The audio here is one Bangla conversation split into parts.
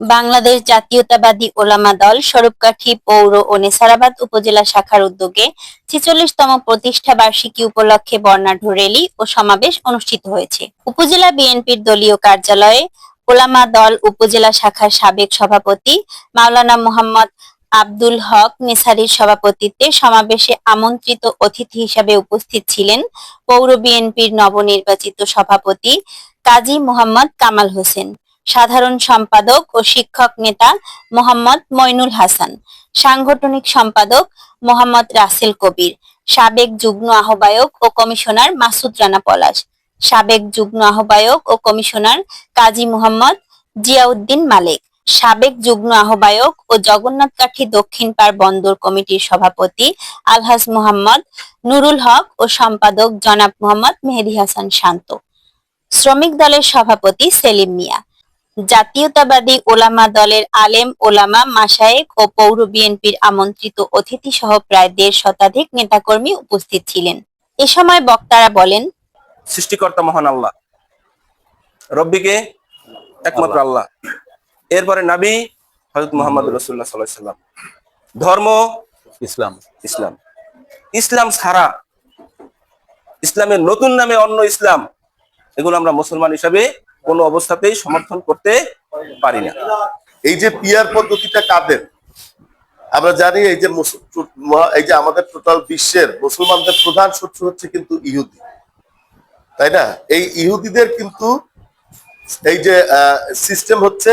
বাংলাদেশ জাতীয়তাবাদী ওলামা দল স্বরূপকাঠি পৌর ও নেসারাবাদ উপজেলা শাখার উদ্যোগে ছেচল্লিশতম প্রতিষ্ঠা বার্ষিকী উপলক্ষে বর্ণাঢ্য র্যালি ও সমাবেশ অনুষ্ঠিত হয়েছে। উপজেলা বিএনপির দলীয় কার্যালয়ে ওলামা দল উপজেলা শাখার সাবেক সভাপতি মাওলানা মোহাম্মদ আব্দুল হক নেসারির সভাপতিত্বে সমাবেশে আমন্ত্রিত অতিথি হিসাবে উপস্থিত ছিলেন পৌর বিএনপির নবনির্বাচিত সভাপতি কাজী মোহাম্মদ কামাল হোসেন। সাধারণ সম্পাদক ও শিক্ষক নেতা মোহাম্মদ মইনুল হাসান, সাংগঠনিক সম্পাদক মোহাম্মদ রাসেল কবির, সাবেক যুগ্ম আহ্বায়ক ও কমিশনার মাসুদ রানা পলাশ, সাবেক যুগ্ম আহ্বায়ক ও কমিশনার কাজী মোহাম্মদ জিয়াউদ্দিন মালেক, সাবেক যুগ্ম আহ্বায়ক ও জগন্নাথ কাঠি দক্ষিণ পাড় বন্দর কমিটির সভাপতি আলহাজ মোহাম্মদ নুরুল হক ও সম্পাদক জনাব মোহাম্মদ মেহেদি হাসান শান্ত, শ্রমিক দলের সভাপতি সেলিম মিয়া জাতীয়তাবাদী ওলামা দলের আলেম ওলামা মাসায়েক ও পৌর বিএনপির আমন্ত্রিত অতিথি সহ প্রায় দেড় শতাধিক নেতাকর্মী উপস্থিত ছিলেন। এ সময় বক্তারা বলেন সৃষ্টিকর্তা মহান আল্লাহ। রব্বিকে একমাত্র আল্লাহ। এরপরে নাবি হজরত মোহাম্মদ রসুল্লাহ সাল্লাম। ধর্ম ইসলাম। ইসলাম। ইসলাম ছাড়া ইসলামের নতুন নামে অন্য ইসলাম এগুলো আমরা মুসলমান হিসাবে কোনো অবস্থাতেই সমর্থন করতে পারি না। এই যে পিয়ার পদ্ধতিটা কাদের? আমরা জানি এই যে এই যে আমাদের টোটাল বিশ্বের মুসলমানদের প্রধান শত্রু হচ্ছে কিন্তু ইহুদি। তাই না? এই ইহুদিদের কিন্তু এই যে সিস্টেম হচ্ছে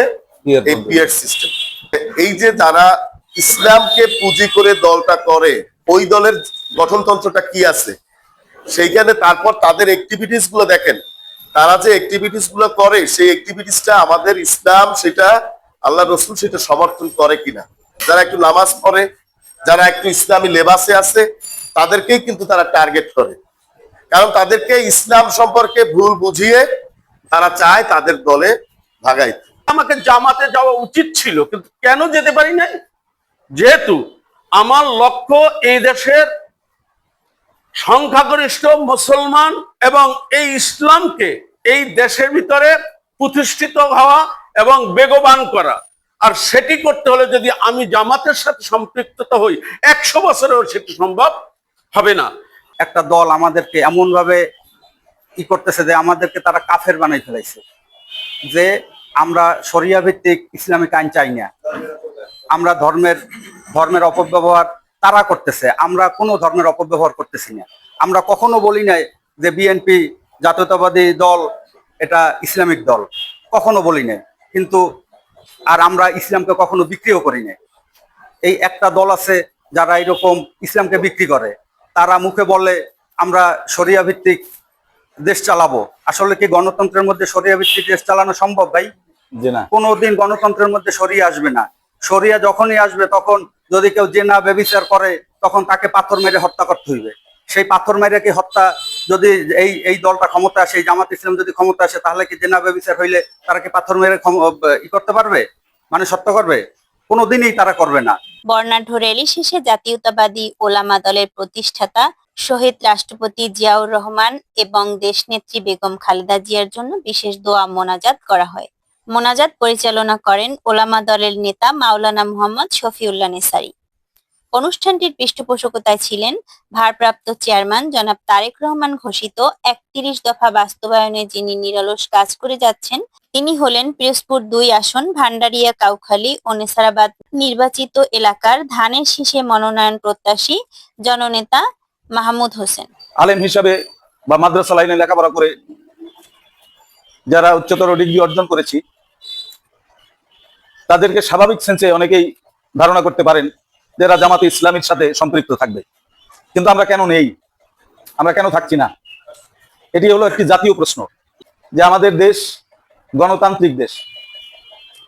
এই পিয়ার সিস্টেম এই যে যারা ইসলামকে পুঁজি করে দলটা করে ওই দলের গঠনতন্ত্রটা কি আছে? সেইখানে তারপর তাদের অ্যাক্টিভিটিসগুলো দেখেন। তারা যে অ্যাক্টিভিটিসগুলো করে, সেই অ্যাক্টিভিটিসটা আমাদের ইসলাম সেটা, আল্লাহ রসুল সেটা সমর্থন করে কিনা। যারা একটু নামাজ পড়ে, যারা একটু ইসলামী লেবাসে আছে, তাদেরকেই কিন্তু তারা টার্গেট করে। কারণ তাদেরকে ইসলাম সম্পর্কে ভুল বুঝিয়ে তারা চায় তাদের দলে ভাগাইতে আমাকে জামাতে যাওয়া উচিত ছিল, কিন্তু কেন যেতে পারি নাই? যেহেতু আমার লক্ষ্য এই দেশের সংখ্যাগরিষ্ঠ মুসলমান এবং এই ইসলামকে এই দেশের ভিতরে প্রতিষ্ঠিত হওয়া এবং বেগবান করা। আর সেটি করতে হলে যদি আমি জামাতের সাথে সম্পৃক্ততা হই, একশো বছরেও সেটি সম্ভব হবে না। একটা দল আমাদেরকে এমন ভাবে ই করতেছে যে আমাদেরকে তারা কাফের বানাই ফেলাইছে। যে আমরা শরিয়া ভিত্তিক ইসলামিক আইন চাই না। আমরা ধর্মের ধর্মের অপব্যবহার তারা করতেছে। আমরা কোনো ধর্মের অপব্যবহার করতেছি না। আমরা কখনো বলি নাই যে বিএনপি জাতীয়তাবাদী দল এটা ইসলামিক দল। কখনো বলি নাই কিন্তু আর আমরা ইসলামকে কখনো বিক্রিও করি নাই এই একটা দল আছে যারা এরকম ইসলামকে বিক্রি করে। তারা মুখে বলে আমরা শরিয়া ভিত্তিক দেশ চালাবো। আসলে কি গণতন্ত্রের মধ্যে শরিয়া ভিত্তিক দেশ চালানো সম্ভব ভাই? না। কোনোদিন গণতন্ত্রের মধ্যে সরিয়ে আসবে না। সরিয়া যখনই আসবে তখন যদি কেউ জেনা বেবিচার করে তখন তাকে পাথর মেরে হত্যা করতে হইবে। সেই পাথর মেরে কি হত্যা যদি এই এই দলটা ক্ষমতা আসে জামাত ইসলাম যদি ক্ষমতা আসে, তাহলে কি জেনা বেবিচার হইলে তারা কি পাথর মেরে ই করতে পারবে? মানে সত্য করবে? কোনোদিনই তারা করবে না। বর্ণাঢ্য র্যালি শেষে জাতীয়তাবাদী ওলামা দলের প্রতিষ্ঠাতা শহীদ রাষ্ট্রপতি জিয়াউর রহমান এবং দেশনেত্রী বেগম খালেদা জিয়ার জন্য বিশেষ দোয়া মোনাজাত করা হয়। মোনাজাত পরিচালনা করেন ওলামা দলের নেতা মাওলানা মোহাম্মদ শফিউল্লাহ নেসারি। অনুষ্ঠানটির পৃষ্ঠপোষকতায় ছিলেন ভারপ্রাপ্ত চেয়ারম্যান জনাব তারেক রহমান ঘোষিত একত্রিশ দফা বাস্তবায়নে যিনি নিরলস কাজ করে যাচ্ছেন, তিনি হলেন পিরোজপুর দুই আসন ভান্ডারিয়া, কাউখালী ও নেসারাবাদ নির্বাচিত এলাকার ধানের শীষে মনোনয়ন প্রত্যাশী জননেতা মাহমুদ হোসেন। আলেম হিসাবে বা মাদ্রাসা লাইনে লেখাপড়া করে যারা উচ্চতর ডিগ্রি অর্জন করেছি, তাদেরকে স্বাভাবিক সেন্সে অনেকেই ধারণা করতে পারেন যে এরা জামাতে ইসলামের সাথে সম্পৃক্ত থাকবে। কিন্তু আমরা কেন নেই? আমরা কেন থাকছি না? এটি হলো একটি জাতীয় প্রশ্ন যে আমাদের দেশ গণতান্ত্রিক দেশ।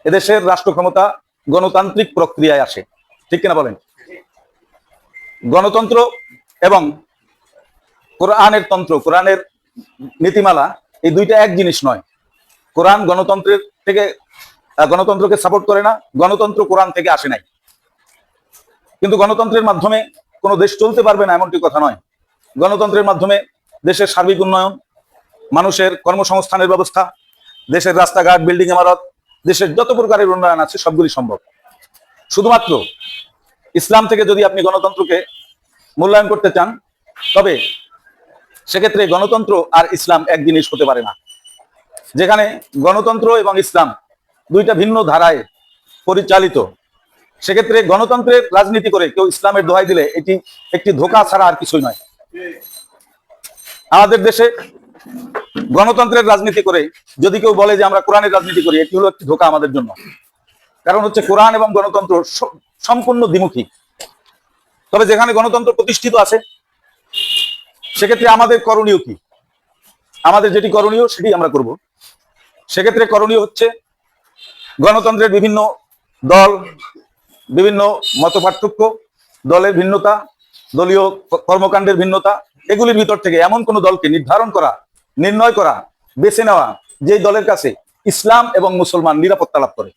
এদেশের রাষ্ট্র ক্ষমতা গণতান্ত্রিক প্রক্রিয়ায় আসে। ঠিক কিনা বলেন? গণতন্ত্র এবং কোরআনের তন্ত্র, কোরআনের নীতিমালা এই দুইটা এক জিনিস নয়। কোরআন গণতন্ত্রের থেকে গণতন্ত্রকে সাপোর্ট করে না, গণতন্ত্র কোরআন থেকে আসে নাই। কিন্তু গণতন্ত্রের মাধ্যমে কোনো দেশ চলতে পারবে না, এমনটি কথা নয়। গণতন্ত্রের মাধ্যমে দেশের সার্বিক উন্নয়ন, মানুষের কর্মসংস্থানের ব্যবস্থা, দেশের রাস্তাঘাট, বিল্ডিং ইমারত, দেশের যত প্রকারের উন্নয়ন আছে, সবগুলি সম্ভব। শুধুমাত্র ইসলাম থেকে যদি আপনি গণতন্ত্রকে মূল্যায়ন করতে চান, তবে সেক্ষেত্রে গণতন্ত্র আর ইসলাম এক জিনিস হতে পারে না। যেখানে গণতন্ত্র এবং ইসলাম দুইটা ভিন্ন ধারায় পরিচালিত। সেক্ষেত্রে গণতন্ত্রের রাজনীতি করে কেউ ইসলামের দোহাই দিলে এটি একটি ধোকা ছাড়া আর কিছুই নয়। আমাদের দেশে গণতন্ত্রের রাজনীতি করে যদি কেউ বলে যে আমরা কোরআনের রাজনীতি করি, এটি হলো একটি ধোকা আমাদের জন্য। কারণ হচ্ছে কোরআন এবং গণতন্ত্র সম্পূর্ণ দ্বিমুখী। তবে যেখানে গণতন্ত্র প্রতিষ্ঠিত আছে, সেক্ষেত্রে আমাদের করণীয় কি? আমাদের যেটি করণীয় সেটি আমরা করব। সেক্ষেত্রে করণীয় হচ্ছে গণতন্ত্রের বিভিন্ন দল বিভিন্ন মত পার্থক্য, দলের ভিন্নতা, দলীয় কর্মকাণ্ডের ভিন্নতা, এগুলির ভিতর থেকে এমন কোন দলকে নির্ধারণ করা, নির্ণয় করা, বেছে নেওয়া যে দলের কাছে ইসলাম এবং মুসলমান নিরাপত্তা লাভ করে।